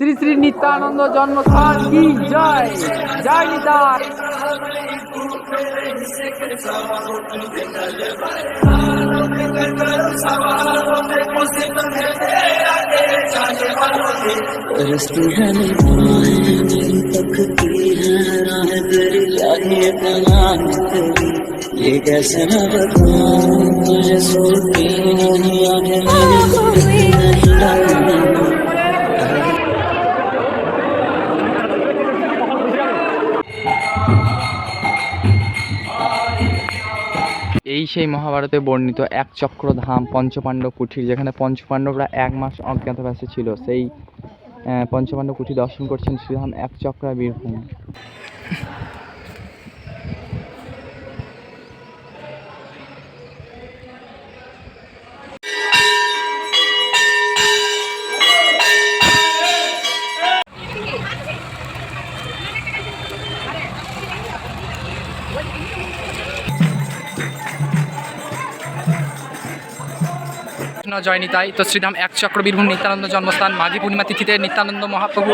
শ্রী শ্রী নিত্যানন্দ জন্মস্থান কি জয় জয় নিতাই तरसती है निगाहें मेरी तकती है राह तेरी चाहिए तलाश तेरी ये कैसे न बताऊं तुझे सोती नहीं आगे এই সেই মহাভারতে বর্ণিত এক চক্র ধাম পঞ্চপাণ্ডব কুঠির, যেখানে পঞ্চপাণ্ডবরা এক মাস অজ্ঞাতবাসে ছিল। সেই পঞ্চপাণ্ডব কুঠি দর্শন করছেন শ্রীধাম এক চক্রা বীরভূম কৃষ্ণ জয় নিতাই তো শ্রীধাম এক চক্র বীরভূম নিত্যানন্দ জন্মস্থান, মাঘী পূর্ণিমা তিথিতে নিত্যানন্দ মহাপ্রভু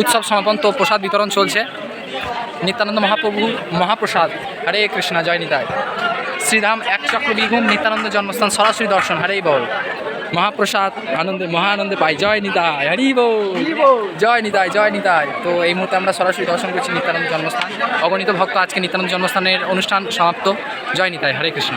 উৎসব সমাপন তো প্রসাদ বিতরণ চলছে। নিত্যানন্দ মহাপ্রভু, মহাপ্রসাদ। হরে কৃষ্ণ, জয় নিতাই। শ্রীধাম এক চক্র বীরভূম নিত্যানন্দ জন্মস্থান, সরাসরি দর্শন হরে বল। মহাপ্রসাদ, আনন্দে মহা আনন্দে পাই। জয় নিতাই হরি জয় নিতাই জয় নিতাই। তো এই মুহূর্তে আমরা সরাসরি দর্শন করছি নিত্যানন্দ জন্মস্থান। অগণিত ভক্ত আজকে নিত্যানন্দ জন্মস্থানের অনুষ্ঠান সমাপ্ত। জয় নিতাই, হরে কৃষ্ণ।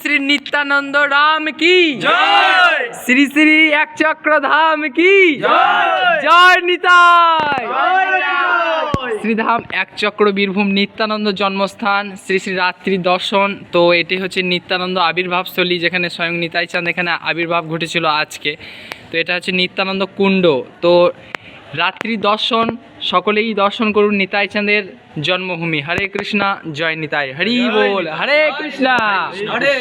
শ্রী নিত্যানন্দ রাম কি? শ্রী শ্রী এক চক্র ধাম কি? জয়! নিতাই! শ্রীধাম এক চক্র বীরভূম নিত্যানন্দ জন্মস্থান শ্রী শ্রী রাত্রি দর্শন। তো এটি হচ্ছে নিত্যানন্দ আবির্ভাবস্থলী যেখানে স্বয়ং নিতাই চাঁদ এখানে আবির্ভাব ঘটেছিল আজকে। তো এটা হচ্ছে নিত্যানন্দ কুণ্ড। তো রাত্রি দর্শন সকলেই দর্শন করুন নিতাই চাঁদের জন্মভূমি। হরে কৃষ্ণা জয় নিতাই। হরি বল। হরে কৃষ্ণা। হরে